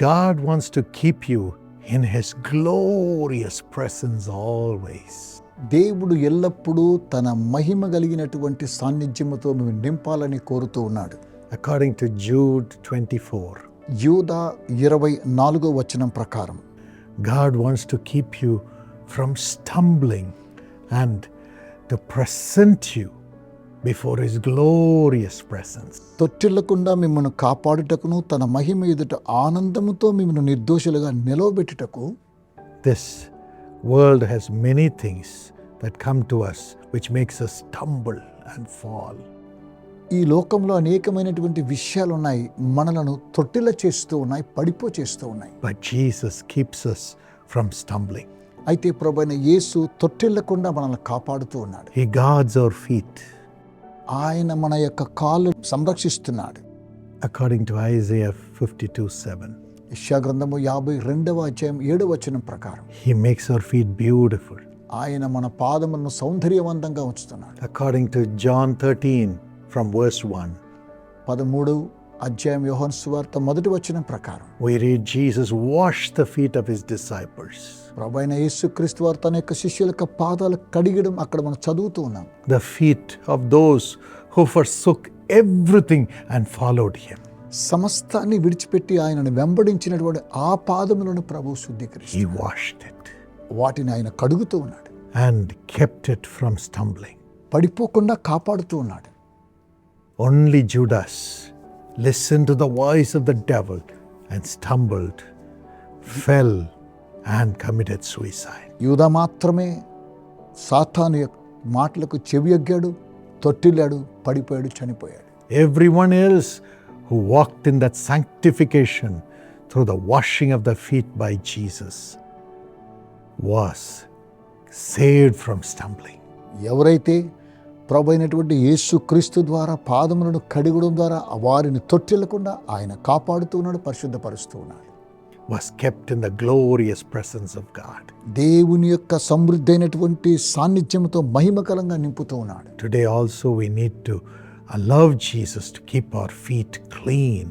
God wants to keep you in His glorious presence always. దేవుడు ఎల్లప్పుడూ తన మహిమ కలిగినటువంటి సాన్నిధ్యముతో మేము నింపాలని కోరుతూ ఉన్నాడు According to Jude 24, యూదా ఇరవై నాలుగో వచనం ప్రకారం God wants to keep you from stumbling and to present you before His glorious presence. తొట్టిల్లకుండా మిమ్మల్ని కాపాడుటకును తన మహిమ ఎదుట ఆనందముతో మిమ్మల్ని నిర్దోషులుగా నిలవబెట్టుటకు This world has many things that come to us which makes us stumble and fall. ఈ లోకంలో అనేకమైనటువంటి విషయాలు ఉన్నాయి మనలను తొట్టిల్ల చేస్తూ ఉన్నాయి పడిపో చేస్తూ ఉన్నాయి But Jesus keeps us from stumbling. అయితే ప్రభైన యేసు తొట్టిల్లకుండా మనల్ని కాపాడుతూ ఉన్నాడు He guards our feet. ఆయన మన యొక్క కాళ్ళు సంరక్షిస్తున్నాడు According to Isaiah 52 7, యెషయా గ్రంథము యాభై రెండవ అధ్యాయం ఏడవ వచనం ప్రకారం He makes our feet beautiful. ఆయన మన పాదములను సౌందర్యవంతంగా ఉంచుతున్నాడు According to John 13 from verse 1, పదమూడు అధ్యాయం యోహన్ సువార్త మొదటి వచనం ప్రకారం we read Jesus washed the feet of His disciples. ప్రభైన యేసుక్రీస్తు వారు తన యొక్క శిష్యుల యొక్క పాదాలు కడిగడం అక్కడ మనం చదువుతూ ఉన్నాం the feet of those who forsook everything and followed him. సమస్తాన్ని విడిచిపెట్టి ఆయనను వెంబడించినటువంటి ఆ పాదములను ప్రభు శుద్ధీకరించి He washed it వాటిని ఆయన కడుగుతూ ఉన్నాడు and kept it from stumbling. పడిపోకుండా కాపాడుతూ ఉన్నాడు Only Judas listened to the voice of the devil and stumbled, fell, and committed suicide. యూదా మాత్రమే సాతాను యొక్క మాటలకు చెవి ఎగ్గాడు తొట్టిల్లాడు పడిపోయాడు చనిపోయాడు Everyone else who walked in that sanctification through the washing of the feet by Jesus was saved from stumbling. ఎవరైతే ప్రభు అయినటువంటి యేసు క్రీస్తు ద్వారా పాదములను కడిగడం ద్వారా వారిని తొట్టిల్లకుండా ఆయన కాపాడుతూ ఉన్నాడు పరిశుద్ధపరుస్తూ ఉన్నాడు was kept in the glorious presence of God. దేవుని యొక్క సమృద్ధి అయినటువంటి సాన్నిధ్యంతో మహిమకరంగా నింపుతూ ఉన్నాడు Today also we need to allow Jesus to keep our feet clean.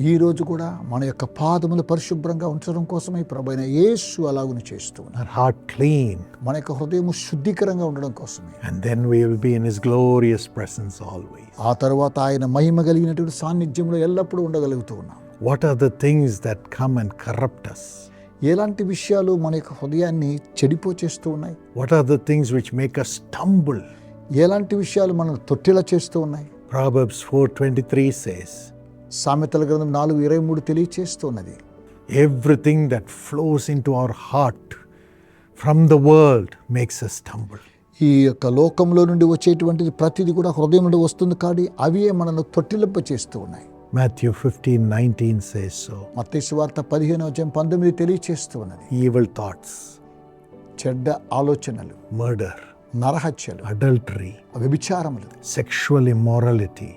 ఈ రోజు కూడా మన యొక్క పాదములు పరిశుభ్రంగా ఉంచడం కోసమే ప్రభైన యేసు అలాగుని చేస్తూ our heart clean, మన యొక్క హృదయం శుద్ధీకరంగా ఉండడం కోసమే and then we will be in His glorious presence always. ఆ తర్వాత ఆయన మహిమ కలిగినటువంటి సాన్నిధ్యంలో ఎల్లప్పుడూ ఉండగలుగుతూ ఉన్నాం What are the things that come and corrupt us? ఎలాంటి విషయాలు మన యొక్క హృదయాన్ని చెడిపో చేస్తూ ఉన్నాయి What are the things which make us stumble? ఎలాంటి విషయాలు మనం తొట్టిలా చేస్తూ ఉన్నాయి Proverbs 4:23 says, సామెతల గ్రంథం నాలుగు ఇరవై మూడు తెలియచేస్తున్నది "Everything that flows into our heart from the world makes us stumble." ఈ యొక్క లోకంలో నుండి వచ్చేటువంటిది ప్రతిదీ కూడా హృదయం నుండి వస్తుంది కానీ అవే మనల్ని తొట్టిలింప చేస్తూ ఉన్నాయి Matthew 15:19 says so. మత్తయి వార్త పదిహేను అధ్యాయం పంతొమ్మిది తెలియచేస్తూ ఉన్నది Evil thoughts, చెడ్డ ఆలోచనలు murder, నరహత్యలు adultery, వ్యభిచారములు sexual immorality,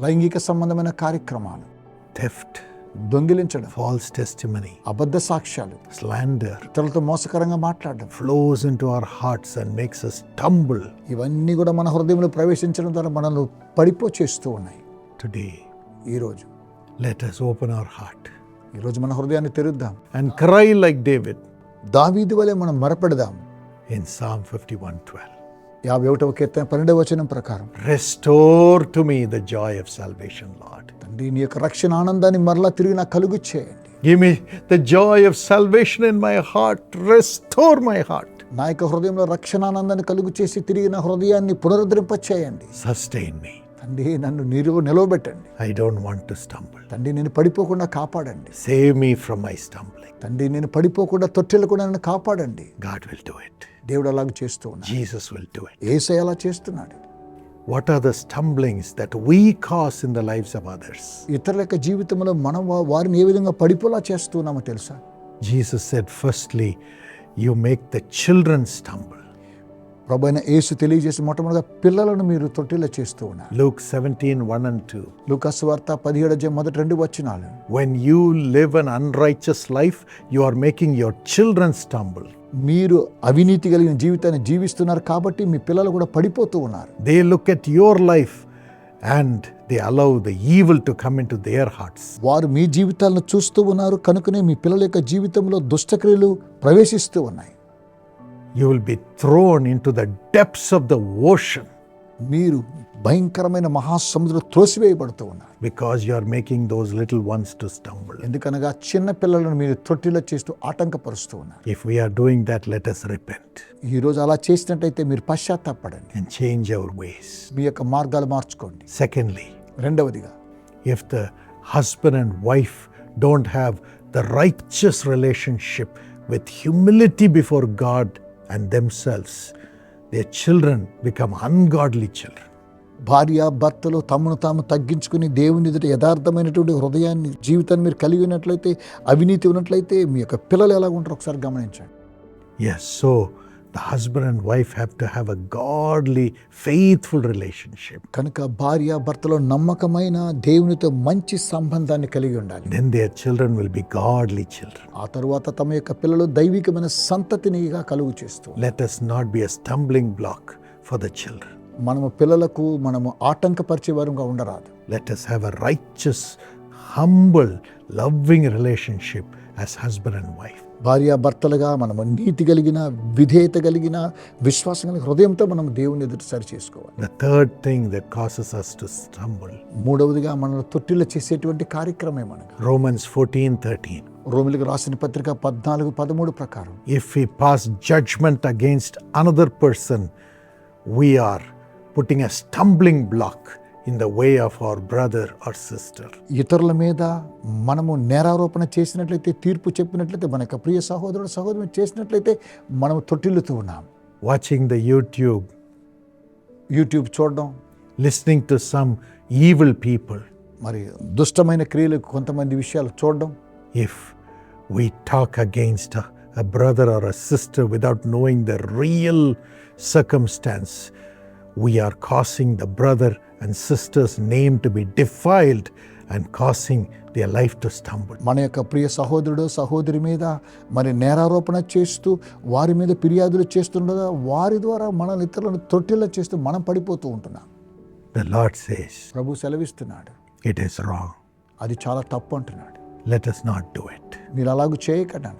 లైంగిక సంబంధమైన కార్యక్రమాలు theft, దొంగిలించడం false testimony, అబద్ధ సాక్ష్యాలు slander. ఇతరులతో మోసకరంగా మాట్లాడడం flows into our hearts and makes us stumble. ఇవన్నీ కూడా మన హృదయంలో ప్రవేశించడం ద్వారా మనల్ని పడిపో చేస్తూ ఉన్నాయి. Today, ఈరోజు. let us open our heart ఈరోజు మన హృదయాన్ని తెరుద్దాం. and cry like David దావీదు వలె మనం మరపెడదాం. in Psalm 51:12. యాభై ఒకటవ కీర్తన పన్నెండవ వచనం ప్రకారం Restore to me the joy of salvation, Lord. తండ్రి నీ యొక్క రక్షణ ఆనందాన్ని మరలా తిరిగి నాకు కలుగు చేయండి Give me the joy of salvation in my heart. Restore my heart. నా యొక్క హృదయంలో రక్షణ ఆనందాన్ని కలుగు చేసి తిరిగి నా హృదయాన్ని పునరుద్ధరింప చేయండి Sustain me. తండ్రి నన్ను నిలువ నిలవబెట్టండి I don't want to stumble. తండ్రి నేను పడిపోకుండా కాపాడండి Save me from my stumbling. తండ్రి నేను పడిపోకుండా తొట్టెలకుండా నన్ను కాపాడండి God will do it. దేవుడు అలాగ చేస్తూ ఉన్నాడు Jesus will do it. ఏసై అలా చేస్తున్నాడు What are the stumblings that we cause in the lives of others? ఇతరుల యొక్క జీవితంలో మనం వా- వారిని ఏ విధంగా పడిపోలా చేస్తున్నామో తెలుసా Jesus said, firstly, you make the children stumble. ప్రభు అయిన యేసు తెలియజేసి మొట్టమొదటిగా పిల్లలను మీరు తొట్టిలా చేస్తూ ఉన్నారు Luke 17, 1 and 2. లూకాసు వార్త పదిహేడు అధ్యాయం మొదటి రెండు వచ్చినాలు When you live an unrighteous life, you are making your children stumble. మీరు అవినీతి కలిగిన జీవితాన్ని జీవిస్తున్నారు కాబట్టి మీ పిల్లలు కూడా పడిపోతూ ఉన్నారు They look at your life and they allow the evil to come into their hearts. వారు మీ జీవితాలను చూస్తూ ఉన్నారు కనుకనే మీ పిల్లల యొక్క జీవితంలో దుష్టక్రియలు ప్రవేశిస్తూ ఉన్నాయి You will be thrown into the depths of the ocean మీరు భయంకరమైన మహాసముద్రం త్రోసివేయబడుతూ ఉన్నారు because you are making those little ones to stumble. ఎందుకనగా చిన్న పిల్లలను మీరు తొట్టిలో చేస్తూ ఆటంకపరుస్తూ ఉన్నారు If we are doing that, let us repent ఈరోజు అలా చేసినట్టయితే మీరు పశ్చాత్తాపడండి and change our ways. మీ యొక్క మార్గాలు మార్చుకోండి Secondly, రెండవదిగా if the husband and wife don't have the righteous relationship with humility before God and themselves, their children become ungodly children. భార్య భర్తలు తమను తాము తగ్గించుకుని దేవుని ఎదుట యథార్థమైనటువంటి హృదయాన్ని జీవితాన్ని మీరు కలిగి ఉన్నట్లయితే అవినీతి ఉన్నట్లయితే మీ యొక్క పిల్లలు ఎలా ఉంటారో ఒకసారి గమనించండి Yes, so the husband and wife have to have a godly, faithful relationship. కనుక భార్య భర్తలో నమ్మకమైన దేవునితో మంచి సంబంధాన్ని కలిగి ఉండాలి Then their children will be godly children. ఆ తరువాత తమ యొక్క పిల్లలు దైవికమైన సంతతినిగా కలుగు చేస్తూ Let us not be a stumbling block for the children. మనము పిల్లలకు మనము ఆటంకపరిచే వారుగా ఉండరాదు Let us have a righteous, humble, loving relationship as husband and wife. భార్య భర్తలుగా మనము నీతి కలిగిన విధేయత కలిగిన విశ్వాసం కలిగిన హృదయంతో మనం దేవుని ఎదుట సరి చేసుకోవాలి The third thing that causes us to stumble మూడవదిగా మనల్ని తొట్టిలో చేసేటువంటి కార్యక్రమం ఏమనగా Romans 14 13. రోమిలకు రాసిన పత్రిక పద్నాలుగు పదమూడు ప్రకారం If we pass judgment against another person, we are putting a stumbling block in the way of our brother or sister. ఇతరుల మీద మనము నేరారోపణ చేసినట్లయితే తీర్పు చెప్పినట్లయితే మన యొక్క ప్రియ సహోదరుడు సహోదరు చేసినట్లయితే మనము తొట్టిల్లుతూ ఉన్నాం Watching the YouTube, యూట్యూబ్ చూడడం listening to some evil people, మరి దుష్టమైన క్రియలు కొంతమంది విషయాలు చూడడం if we talk against a, a brother or a sister without knowing the real circumstance, we are causing the brother and sister's name to be defiled and causing their life to stumble. మన యొక్క ప్రియ సహోదరుడు సహోదరి మీద మరి నేరారోపణ చేస్తూ వారి మీద ఫిర్యాదులు చేస్తుండగా వారి ద్వారా మనల్ని ఇతరులను తొట్టిల్ల చేస్తూ మనం పడిపోతూ ఉంటున్నాం The Lord says, ప్రభు సెలవిస్తున్నాడు It is wrong. అది చాలా తప్పు అంటున్నాడు Let us not do it. మీరు అలాగూ చేయకండి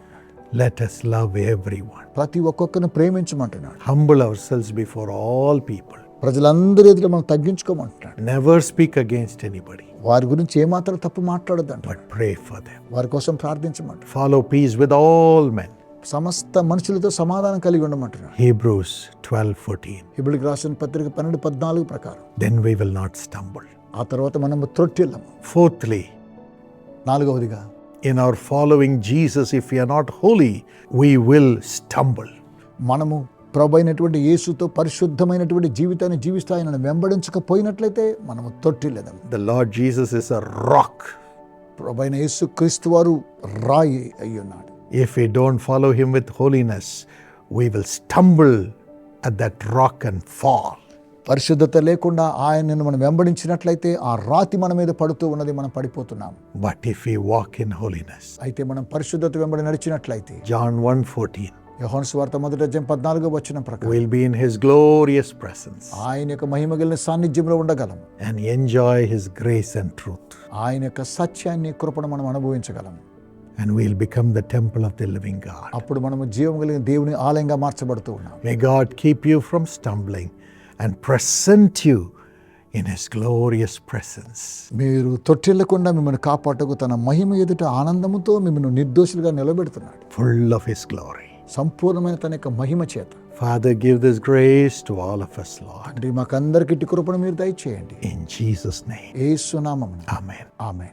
Let us love everyone. ప్రతి ఒక్కొక్కరిని ప్రేమించమంటున్నాడు Humble ourselves before all people. ప్రజలందరి ఎదురు మనం తగ్గించుకోమంటున్నాడు. నెవర్ స్పీక్ అగేన్స్ట్ ఎనీబడి వారి గురించి ఏమాత్రం తప్పు మాట్లాడద్దంట బట్ ప్రే ఫర్ దే వారి కోసం ప్రార్థించమంట follow peace with all men సమస్త మనుషులతో సమాధానం కలిగి ఉండమంటారు హీబ్రూస్ 12 14 హిబ్రూలకు రాసిన పత్రిక 12 14 ప్రకారం. Then we will not stumble ఆ తర్వాత మనం త్రొట్టిల్లము. ఫోర్త్లీ నాలుగవదిగా in our following Jesus if you are not holy we will stumble మనము ప్రభు అయినటువంటి యేసుతో పరిశుద్ధమైనటువంటి జీవితాన్ని జీవిస్తూ ఆయనను వెంబడించకపోయినట్లయితే మనము తొట్టిల్లదాం The Lord Jesus is a rock. ప్రభు అయిన యేసు క్రీస్తు వారు రాయి అయి ఉన్నాడు If we don't follow him with holiness, we will stumble at that rock and fall. పరిశుద్ధత లేకుండా ఆయనను మనం వెంబడించినట్లయితే ఆ రాతి మన మీద పడుతూ ఉన్నది మనం పడిపోతున్నాం But if we walk in holiness, అయితే మనం పరిశుద్ధత వెంబడి నడిచినట్లయితే John 1:14, యోహాను సువార్త మొదటి అధ్యాయం పద్నాలుగో వచ్చిన ప్రకారం we'll be in his glorious presence ఆయన యొక్క మహిమగలిన సాన్నిధ్యంలో ఉండగలం and enjoy his grace and truth. ఆయన యొక్క సత్యాన్ని కృపను మనం అనుభవించగలం And we'll become the temple of the living God. అప్పుడు మనము జీవం కలిగిన దేవుని ఆలయంగా మార్చబడుతూ ఉన్నాం May God keep you from stumbling and present you in his glorious presence. మీరు తొట్టిల్లకుండా మిమ్మల్ని కాపాటకు తన మహిమ ఎదుట ఆనందముతో మిమ్మల్ని నిర్దోషులుగా నిలబెడుతున్నాడు full of His glory. సంపూర్ణమైన తన యొక్క మహిమ చేత Father, give this grace to all of us, Lord. తండ్రి మాకందరికి ఇట్టి కృపను మీరు దయచేయండి In Jesus' name. ఏసునామమున Amen. ఆమె